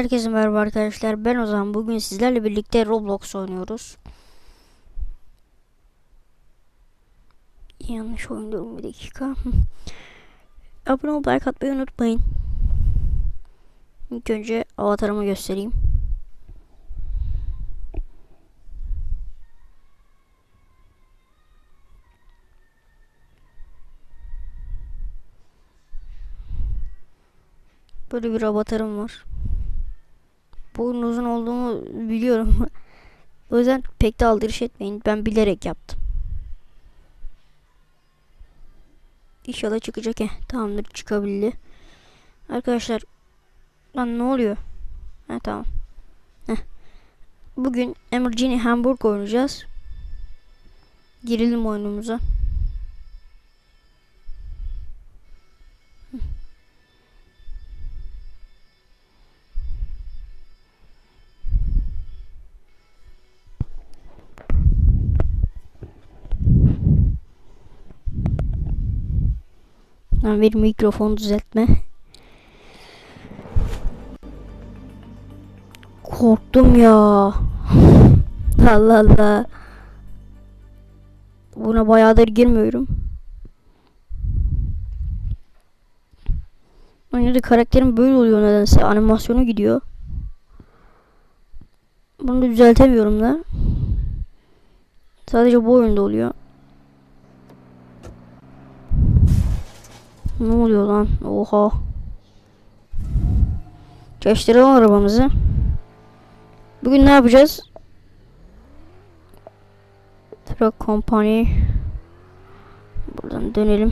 Herkese merhaba arkadaşlar. Ben Ozan. Bugün sizlerle birlikte Roblox oynuyoruz. Yanlış oynuyorum bir dakika. Abone olup like atmayı unutmayın. İlk önce avatarımı göstereyim. Böyle bir avatarım var. Boyun uzun olduğumu biliyorum. o yüzden pek de aldırış etmeyin. Ben bilerek yaptım. İnşallah çıkacak. Heh, tamamdır çıkabildi. Arkadaşlar lan ne oluyor? Ha tamam. Heh. Bugün Emergini Hamburg oynayacağız. Girelim oyunumuza. Bir mikrofon düzeltme. Korktum ya. Allah Allah. Buna bayağıdır girmiyorum. Da karakterim böyle oluyor nedense. Animasyonu gidiyor. Bunu düzeltemiyorum da. Sadece bu oyunda oluyor. Ne oluyor lan? Oha. Çalıştıralım arabamızı. Bugün ne yapacağız? Truck Company. Buradan dönelim.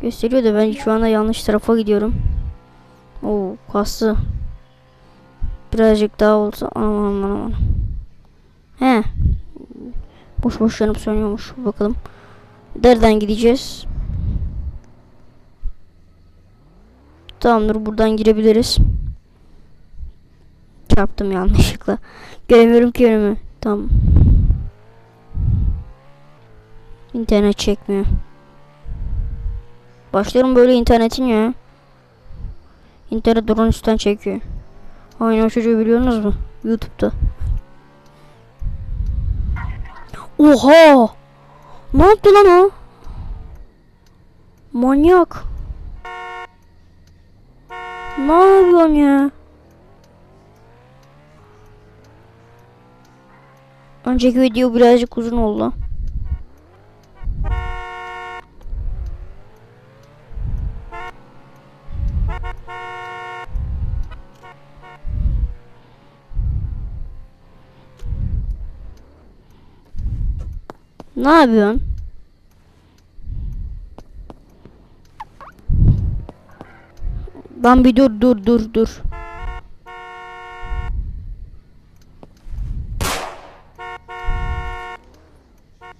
Gösteriyor da ben şu anda yanlış tarafa gidiyorum. Oo kastı. Birazcık daha olsa aman aman aman. He. Boş boş yanıp sönüyormuş. Bakalım. Nereden gideceğiz? Tamamdır buradan girebiliriz. Çarptım yanlışlıkla. Göremiyorum ki önümü. Tamam. İnternet çekmiyor. Başlarım böyle internetin ya. İnternet drone üstten çekiyor. Aynen o çocuğu biliyorsunuz mu? Youtube'da. Oha! Ne yaptı lan o? Manyak. Ne yapıyorsun ya? Önceki video birazcık uzun oldu. Ne yapıyorsun? Lan bir dur dur dur dur.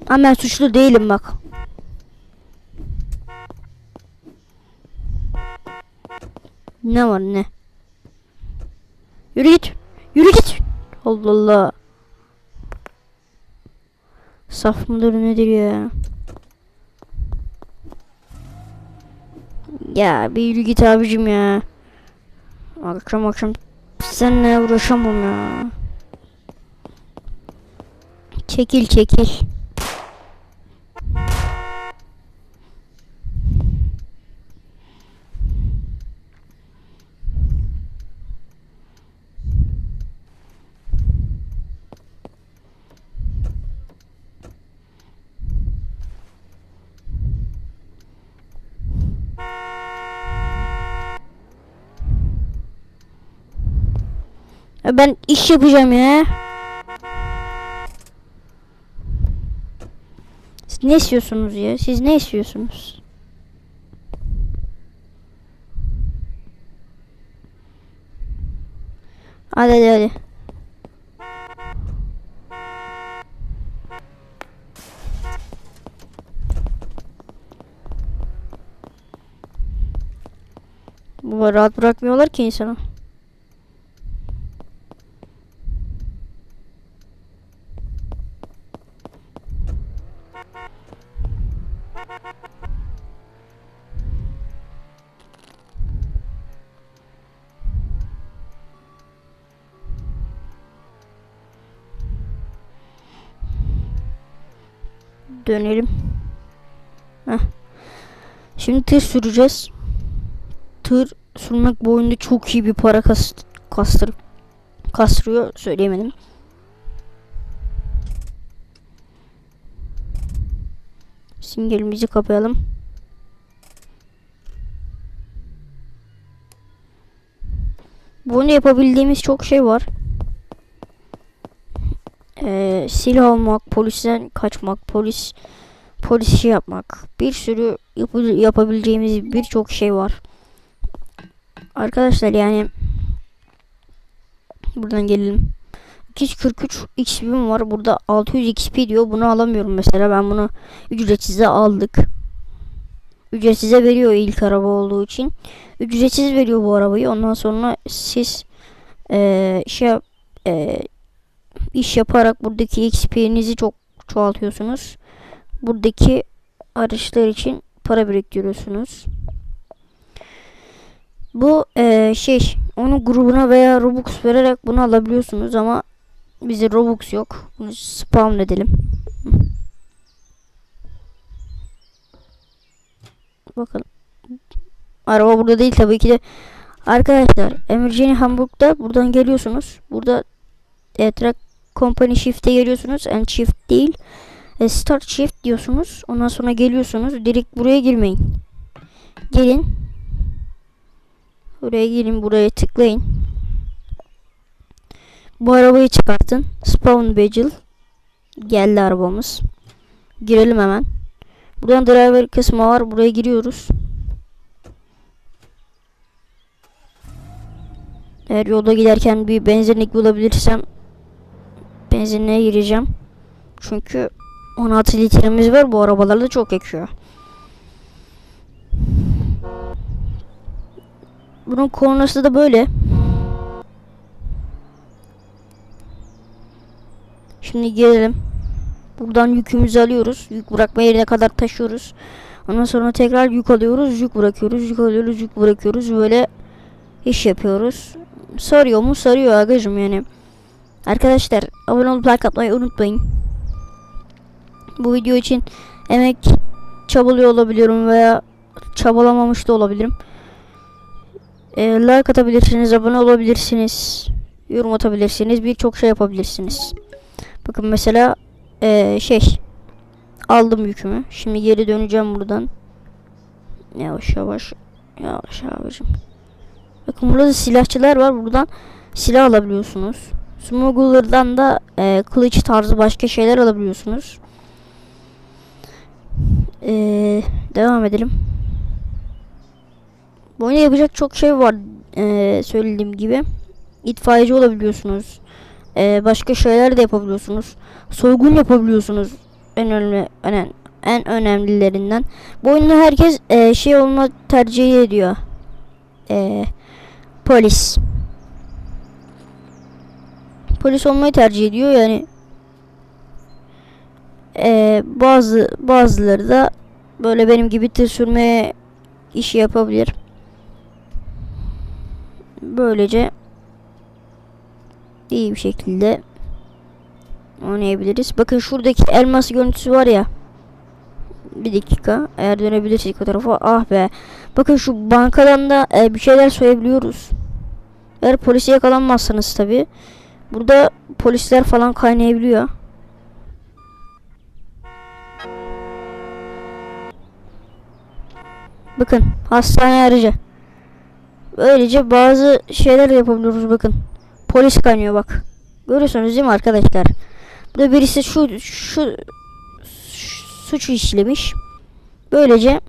Ama ben suçlu değilim bak. Ne var ne? Yürü git. Yürü git. Allah Allah. Saf mıdır nedir ya? Ya bir yürü git abicim ya. Akşam akşam seninle uğraşamam ya. Çekil çekil. Ya Ben iş yapacağım ya. Siz ne istiyorsunuz ya? Siz ne istiyorsunuz? Hadi hadi hadi. Bu rahat bırakmıyorlar ki insanı. Dönelim. Heh. Şimdi tır süreceğiz. Tır sürmek bu oyunda çok iyi bir para kas, kastır, kastırıyor. Söyleyemedim. Simgelimizi kapayalım. Bu oyunda yapabildiğimiz çok şey var. Ee, silah almak, polisten kaçmak, polis polis işi yapmak. Bir sürü yapı- yapabileceğimiz birçok şey var. Arkadaşlar yani buradan gelelim. 243 XP'm var. Burada 600 XP diyor. Bunu alamıyorum mesela. Ben bunu ücretsize aldık. Ücretsize veriyor ilk araba olduğu için. Ücretsiz veriyor bu arabayı. Ondan sonra siz eee şey yap- eee, iş yaparak buradaki XP'nizi çok çoğaltıyorsunuz. Buradaki araçlar için para biriktiriyorsunuz. Bu eee, şey onun grubuna veya Robux vererek bunu alabiliyorsunuz ama bize Robux yok. Bunu spawn edelim. Bakın. Araba burada değil tabii ki de. Arkadaşlar Emergency Hamburg'da buradan geliyorsunuz. Burada e, company shift'e geliyorsunuz. And shift değil. E, start shift diyorsunuz. Ondan sonra geliyorsunuz. Direkt buraya girmeyin. Gelin. Buraya gelin. Buraya tıklayın. Bu arabayı çıkartın. Spawn Bagel. Geldi arabamız. Girelim hemen. Buradan driver kısmı var. Buraya giriyoruz. Eğer yolda giderken bir benzinlik bulabilirsem benzinliğe gireceğim. Çünkü 16 litremiz var. Bu arabalarda çok yakıyor. Bunun kornası da böyle. Şimdi gelelim. Buradan yükümüzü alıyoruz. Yük bırakma yerine kadar taşıyoruz. Ondan sonra tekrar yük alıyoruz. Yük bırakıyoruz. Yük alıyoruz. Yük bırakıyoruz. Böyle iş yapıyoruz. Sarıyor mu? Sarıyor agacım yani. Arkadaşlar abone olup like atmayı unutmayın. Bu video için emek çabalıyor olabiliyorum veya çabalamamış da olabilirim. Ee, like atabilirsiniz, abone olabilirsiniz, yorum atabilirsiniz, birçok şey yapabilirsiniz. Bakın mesela ee, şey aldım yükümü. Şimdi geri döneceğim buradan. Yavaş yavaş yavaş abicim. Bakın burada silahçılar var. Buradan silah alabiliyorsunuz. Smuggler'dan da e, kılıç tarzı başka şeyler alabiliyorsunuz. E, devam edelim. Bu oyunda yapacak çok şey var. E, söylediğim gibi. İtfaiyeci olabiliyorsunuz. E, başka şeyler de yapabiliyorsunuz. Soygun yapabiliyorsunuz. En önemli en, en önemlilerinden. Bu oyunda herkes e, şey olma tercih ediyor. Eee polis. Polis olmayı tercih ediyor yani. Ee, bazı bazıları da böyle benim gibi tır sürmeye işi yapabilir. Böylece iyi bir şekilde oynayabiliriz. Bakın şuradaki elmas görüntüsü var ya. Bir dakika. Eğer dönebilirsek o tarafa. Ah be. Bakın şu bankadan da e, bir şeyler soyabiliyoruz. Eğer polise yakalanmazsanız tabi. Burada polisler falan kaynayabiliyor. Bakın hastane aracı. Böylece bazı şeyler yapabiliyoruz bakın. Polis kaynıyor bak. Görüyorsunuz değil mi arkadaşlar? Burada birisi şu şu suç işlemiş. Böylece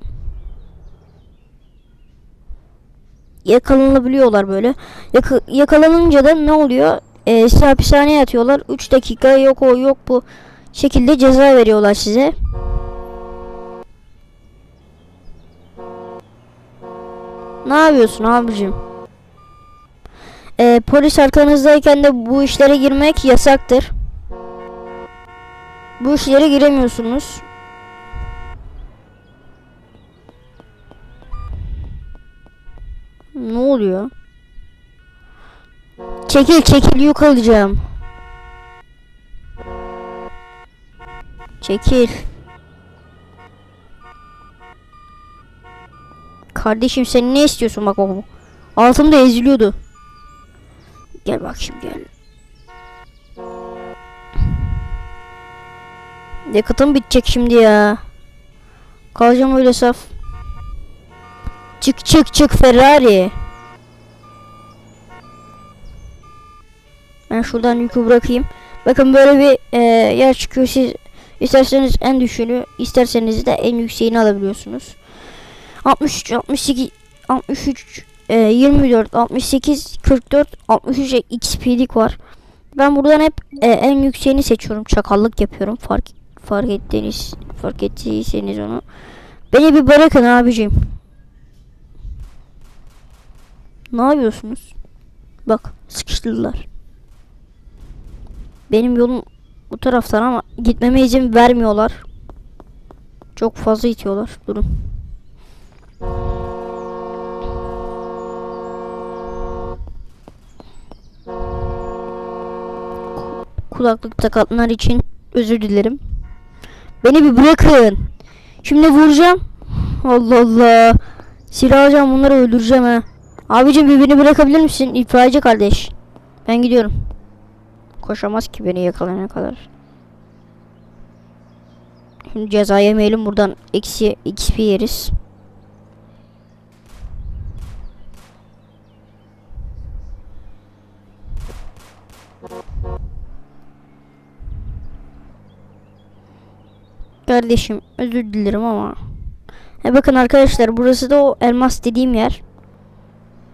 yakalanabiliyorlar böyle. Yaka, yakalanınca da ne oluyor? Ee, size hapishaneye atıyorlar. 3 dakika yok o yok bu şekilde ceza veriyorlar size. Ne yapıyorsun abicim? Ee, polis arkanızdayken de bu işlere girmek yasaktır. Bu işlere giremiyorsunuz. Ne oluyor? Çekil çekil yük alacağım. Çekil. Kardeşim sen ne istiyorsun bak bak. Altımda eziliyordu. Gel bak şimdi gel. Yakıtım bitecek şimdi ya. Kalacağım öyle saf. Çık çık çık Ferrari. Ben şuradan yükü bırakayım. Bakın böyle bir e, yer çıkıyor. Siz isterseniz en düşüğünü, isterseniz de en yükseğini alabiliyorsunuz. 63, 68, 63, e, 24, 68, 44, 63 XP'lik var. Ben buradan hep e, en yükseğini seçiyorum. Çakallık yapıyorum. Fark fark ettiğiniz fark ettiyseniz onu. Beni bir bırakın abicim. Ne yapıyorsunuz? Bak sıkıştırdılar. Benim yolum bu taraftan ama gitmeme izin vermiyorlar. Çok fazla itiyorlar. Durun. Kulaklık takanlar için özür dilerim. Beni bir bırakın. Şimdi vuracağım. Allah Allah. Silah alacağım bunları öldüreceğim ha. Abicim bir bırakabilir misin? İtfaiyeci kardeş. Ben gidiyorum. Koşamaz ki beni yakalayana kadar. Şimdi ceza yemeyelim buradan eksi XP yeriz. Kardeşim özür dilerim ama. E bakın arkadaşlar burası da o elmas dediğim yer.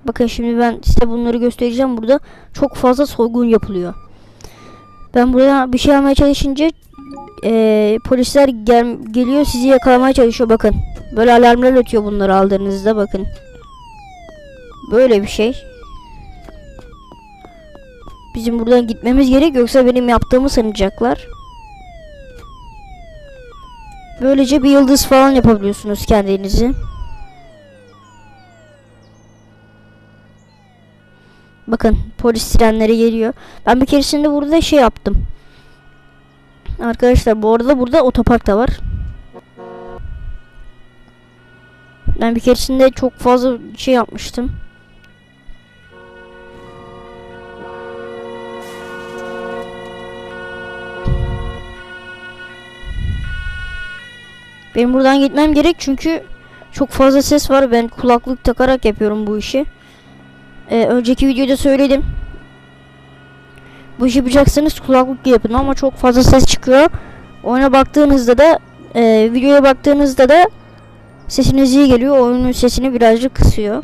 Bakın şimdi ben size bunları göstereceğim burada. Çok fazla soygun yapılıyor. Ben buraya bir şey almaya çalışınca e, polisler gel, geliyor sizi yakalamaya çalışıyor bakın. Böyle alarmlar ötüyor bunları aldığınızda bakın. Böyle bir şey. Bizim buradan gitmemiz gerek yoksa benim yaptığımı sanacaklar. Böylece bir yıldız falan yapabiliyorsunuz kendinizi. Bakın polis sirenleri geliyor. Ben bir keresinde burada şey yaptım. Arkadaşlar bu arada burada otopark da var. Ben bir keresinde çok fazla şey yapmıştım. Benim buradan gitmem gerek çünkü çok fazla ses var. Ben kulaklık takarak yapıyorum bu işi. Ee, önceki videoda söyledim. Bu işi yapacaksanız kulaklık yapın ama çok fazla ses çıkıyor. Oyuna baktığınızda da e, videoya baktığınızda da sesiniz iyi geliyor. Oyunun sesini birazcık kısıyor.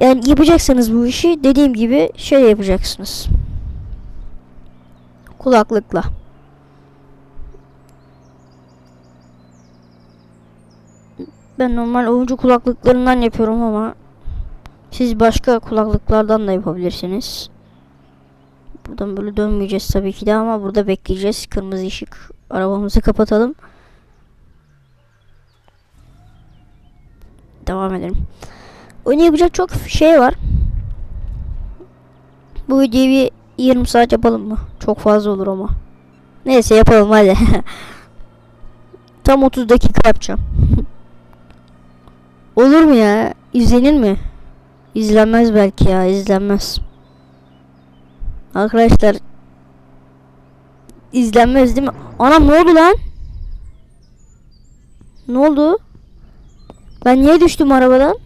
Yani yapacaksanız bu işi dediğim gibi şey yapacaksınız. Kulaklıkla. Ben normal oyuncu kulaklıklarından yapıyorum ama siz başka kulaklıklardan da yapabilirsiniz. Buradan böyle dönmeyeceğiz tabii ki de ama burada bekleyeceğiz. Kırmızı ışık. Arabamızı kapatalım. Devam edelim. Oyunu yapacak çok şey var. Bu videoyu bir 20 saat yapalım mı? Çok fazla olur ama. Neyse yapalım hadi. Tam 30 dakika yapacağım. olur mu ya? İzlenir mi? İzlenmez belki ya izlenmez. Arkadaşlar izlenmez değil mi? Anam ne oldu lan? Ne oldu? Ben niye düştüm arabadan?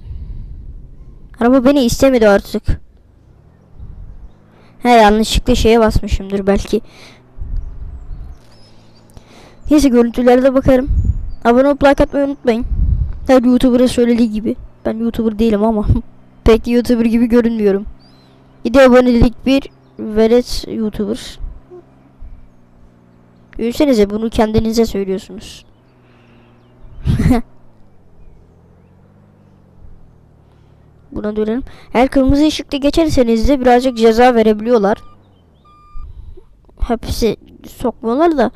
Araba beni istemedi artık. He yanlışlıkla şeye basmışımdır belki. Neyse görüntülerde bakarım. Abone olup like atmayı unutmayın. Her YouTuber'a söylediği gibi. Ben YouTuber değilim ama pek YouTuber gibi görünmüyorum. 7 abonelik bir velet YouTuber. Düşünsenize bunu kendinize söylüyorsunuz. Buna dönelim. Eğer kırmızı ışıkta geçerseniz de birazcık ceza verebiliyorlar. Hepsi sokmuyorlar da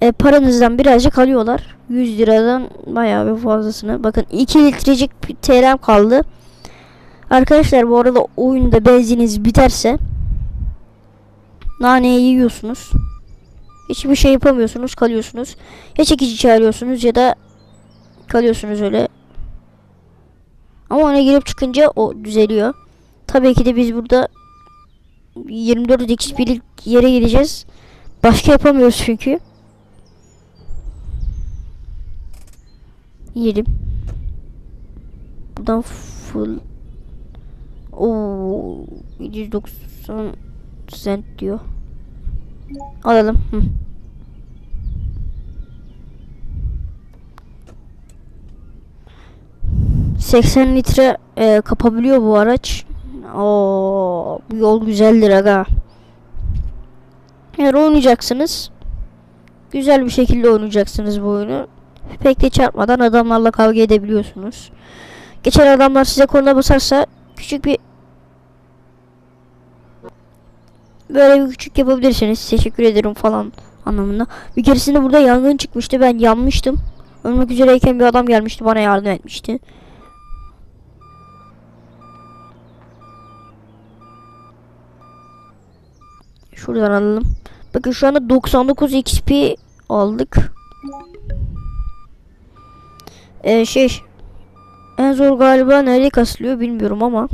e, paranızdan birazcık alıyorlar. 100 liradan bayağı bir fazlasını. Bakın 2 litrecik bir kaldı. Arkadaşlar bu arada oyunda benziniz biterse naneyi yiyorsunuz. Hiçbir şey yapamıyorsunuz, kalıyorsunuz. Ya çekici çağırıyorsunuz ya da kalıyorsunuz öyle. Ama ona girip çıkınca o düzeliyor. Tabii ki de biz burada 24 XP'lik yere gideceğiz. Başka yapamıyoruz çünkü. Yerim. Buradan full Oo 790 cent diyor. Alalım. Hı. ...80 litre e, kapabiliyor bu araç. Oo, bu yol güzeldir aga. Eğer oynayacaksınız... ...güzel bir şekilde oynayacaksınız bu oyunu. Pek de çarpmadan adamlarla kavga edebiliyorsunuz. Geçen adamlar size korna basarsa... ...küçük bir... ...böyle bir küçük yapabilirsiniz. Teşekkür ederim falan anlamında. Bir keresinde burada yangın çıkmıştı. Ben yanmıştım. Ölmek üzereyken bir adam gelmişti bana yardım etmişti. Şuradan alalım. Bakın şu anda 99 XP aldık. Ee, şey en zor galiba nerede kasılıyor bilmiyorum ama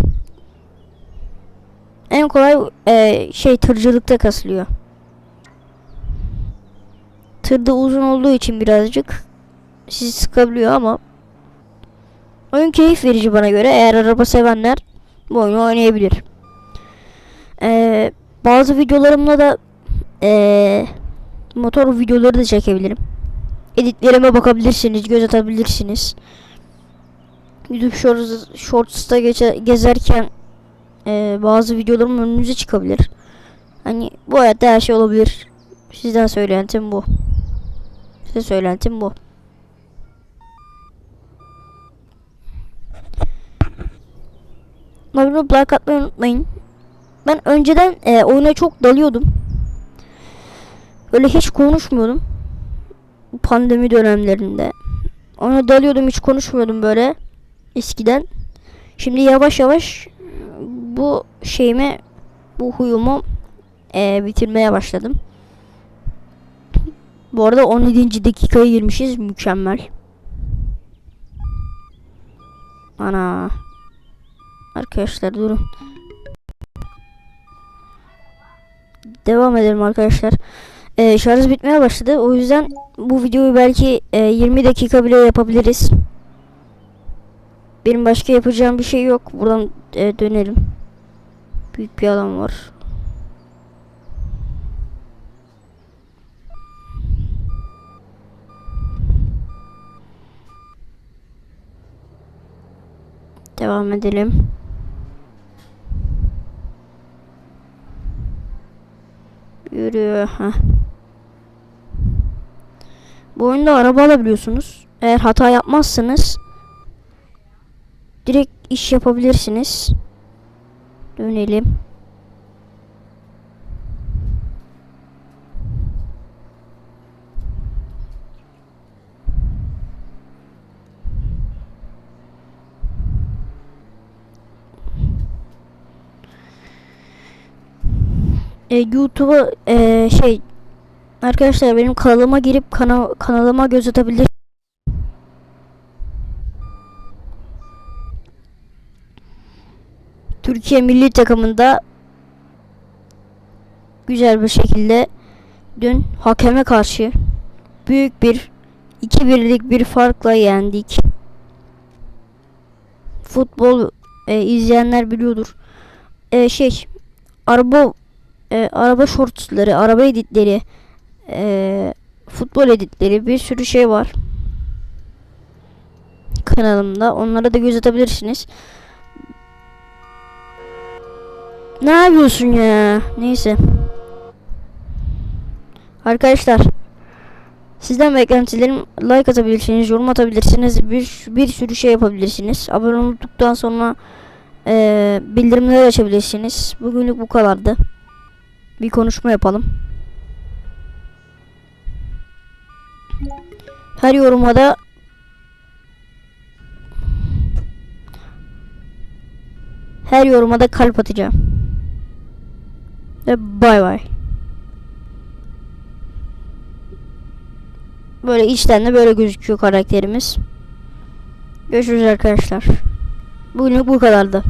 en kolay e, şey tırcılıkta kasılıyor. Tırda uzun olduğu için birazcık sizi sıkabiliyor ama oyun keyif verici bana göre. Eğer araba sevenler bu oyunu oynayabilir. Ee, bazı videolarımda da ee, motor videoları da çekebilirim. Editlerime bakabilirsiniz, göz atabilirsiniz. YouTube Shorts, Shorts'ta gezerken ee, bazı videolarım önünüze çıkabilir. Hani bu hayatta her şey olabilir. Sizden söylentim bu. Size söylentim bu. Abone olup like atmayı unutmayın. Ben önceden e, oyuna çok dalıyordum. Öyle hiç konuşmuyordum. Pandemi dönemlerinde. Ona dalıyordum hiç konuşmuyordum böyle. Eskiden. Şimdi yavaş yavaş bu şeyimi bu huyumu e, bitirmeye başladım. Bu arada 17. dakikaya girmişiz. Mükemmel. Ana. Arkadaşlar durun. Devam edelim arkadaşlar. Ee, şarj bitmeye başladı. O yüzden bu videoyu belki e, 20 dakika bile yapabiliriz. Benim başka yapacağım bir şey yok. Buradan e, dönelim. Büyük bir alan var. Devam edelim. Yürü. Heh. Bu oyunda araba alabiliyorsunuz. Eğer hata yapmazsanız direkt iş yapabilirsiniz. Dönelim. e, YouTube'a e, şey arkadaşlar benim kanalıma girip kana kanalıma göz atabilir. Türkiye milli takımında güzel bir şekilde dün hakeme karşı büyük bir 2-1'lik bir farkla yendik. Futbol e, izleyenler biliyordur. E, şey araba e, araba shortsları, araba editleri, e, futbol editleri bir sürü şey var. Kanalımda. Onlara da göz atabilirsiniz. Ne yapıyorsun ya? Neyse. Arkadaşlar. Sizden beklentilerim like atabilirsiniz, yorum atabilirsiniz, bir bir sürü şey yapabilirsiniz. Abone olduktan sonra e, bildirimleri açabilirsiniz. Bugünlük bu kadardı bir konuşma yapalım. Her yoruma da her yoruma da kalp atacağım. Bay bay. Böyle içten de böyle gözüküyor karakterimiz. Görüşürüz arkadaşlar. Bugünlük bu kadardı.